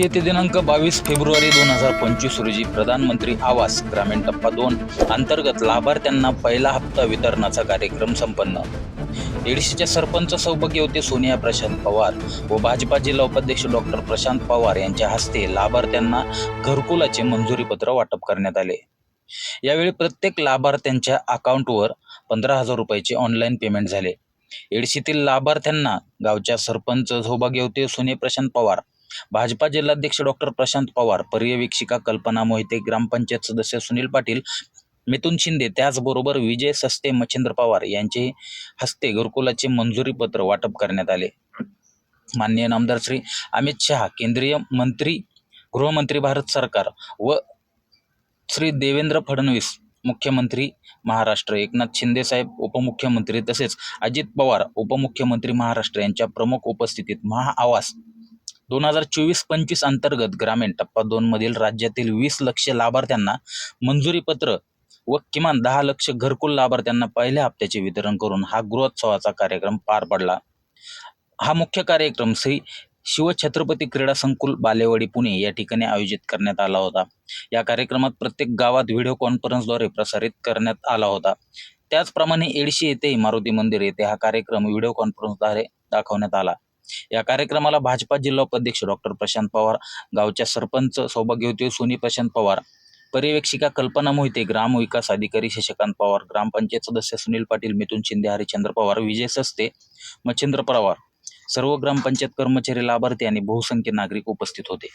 एडशी येथे दिनांक बावीस फेब्रुवारी दोन हजार पंचवीस रोजी प्रधानमंत्री आवास ग्रामीण टप्पा दोन अंतर्गत लाभार्थ्यांना पहिला हप्ता वितरणाचा कार्यक्रम संपन्न. एडशीच्या सरपंच सौभाग्यवती सोनिया प्रशांत पवार व भाजपा जिल्हा उपाध्यक्ष डॉक्टर प्रशांत पवार यांच्या हस्ते लाभार्थ्यांना घरकुलाचे मंजुरीपत्र वाटप करण्यात आले. यावेळी प्रत्येक लाभार्थ्यांच्या अकाउंटवर पंधरा हजार रुपयाचे ऑनलाईन पेमेंट झाले. एडशीतील लाभार्थ्यांना गावच्या सरपंच सौभाग्यवती सोने प्रशांत पवार भाजपा जिल्हाध्यक्ष डॉक्टर प्रशांत पवार पर्यवेक्षिका कल्पना मोहिते ग्रामपंचायत सदस्य सुनील पाटील मिथुन शिंदे त्याचबरोबर विजय सस्ते मच्छिंद्र पवार यांचे हस्ते घरकुलाचे मंजुरी पत्र वाटप करण्यात आले. माननीय नामदार श्री अमित शहा केंद्रीय मंत्री गृहमंत्री भारत सरकार व श्री देवेंद्र फडणवीस मुख्यमंत्री महाराष्ट्र एकनाथ शिंदे साहेब उपमुख्यमंत्री तसेच अजित पवार उपमुख्यमंत्री महाराष्ट्र यांच्या प्रमुख उपस्थितीत महाआवास दोन हजार चोवीस पंचवीस अंतर्गत ग्रामीण टप्पा दोन मधील राज्यातील वीस लक्ष लाभार्थ्यांना मंजुरीपत्र व किमान दहा लक्ष घरकुल लाभार्थ्यांना पहिल्या हप्त्याचे वितरण करून हा गृहोत्सवाचा कार्यक्रम पार पडला. हा मुख्य कार्यक्रम श्री शिवछत्रपती क्रीडा संकुल बालेवाडी पुणे या ठिकाणी आयोजित करण्यात आला होता. या कार्यक्रमात प्रत्येक गावात व्हिडिओ कॉन्फरन्सद्वारे प्रसारित करण्यात आला होता. त्याचप्रमाणे एडशी येथे मारुती मंदिर येथे हा कार्यक्रम व्हिडिओ कॉन्फरन्सद्वारे दाखवण्यात आला. या कार्यक्रमाला भाजपा जिल्हा उपाध्यक्ष डॉक्टर प्रशांत पवार गावच्या सरपंच सौभाग्यवती सोनी प्रशांत पवार पर्यवेक्षिका कल्पना मोहिते ग्रामविकास अधिकारी शशिकांत पवार ग्रामपंचायत सदस्य सुनील पाटील मिथुन शिंदे हरिचंद्र पवार विजय सस्ते मच्छिंद्र पवार सर्व ग्रामपंचायत कर्मचारी लाभार्थी आणि बहुसंख्य नागरिक उपस्थित होते.